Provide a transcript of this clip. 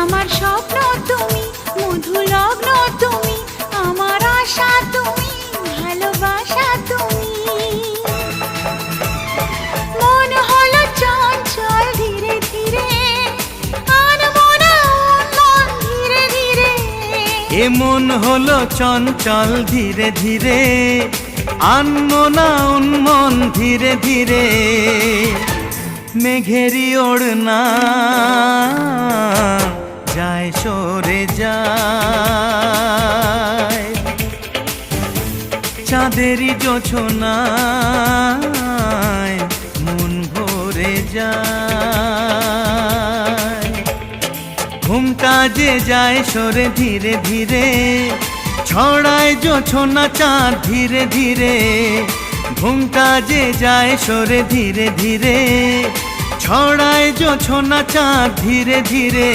আমার স্বপ্ন তুমি মধু লগ্ন তুমি, আমার আশা তুমি, ভালোবাসা তুমি। হলো চঞ্চল ধীরে ধীরে, আর ধীরে ধীরে। এ মন হলো চঞ্চল ধীরে ধীরে আনমো না উন্মন ধীরে ধীরে। মেঘেরি ওড়না চাঁদেরই জোছনায় মন ভরে যায়। ঘুমটা যে যায় সরে ধীরে ধীরে, ছড়ায় জোছনা চাঁদ ধীরে ধীরে। ঘুমটা যে যায় সরে ধীরে ধীরে, ছড়ায় জোছনা চাঁদ ধীরে ধীরে।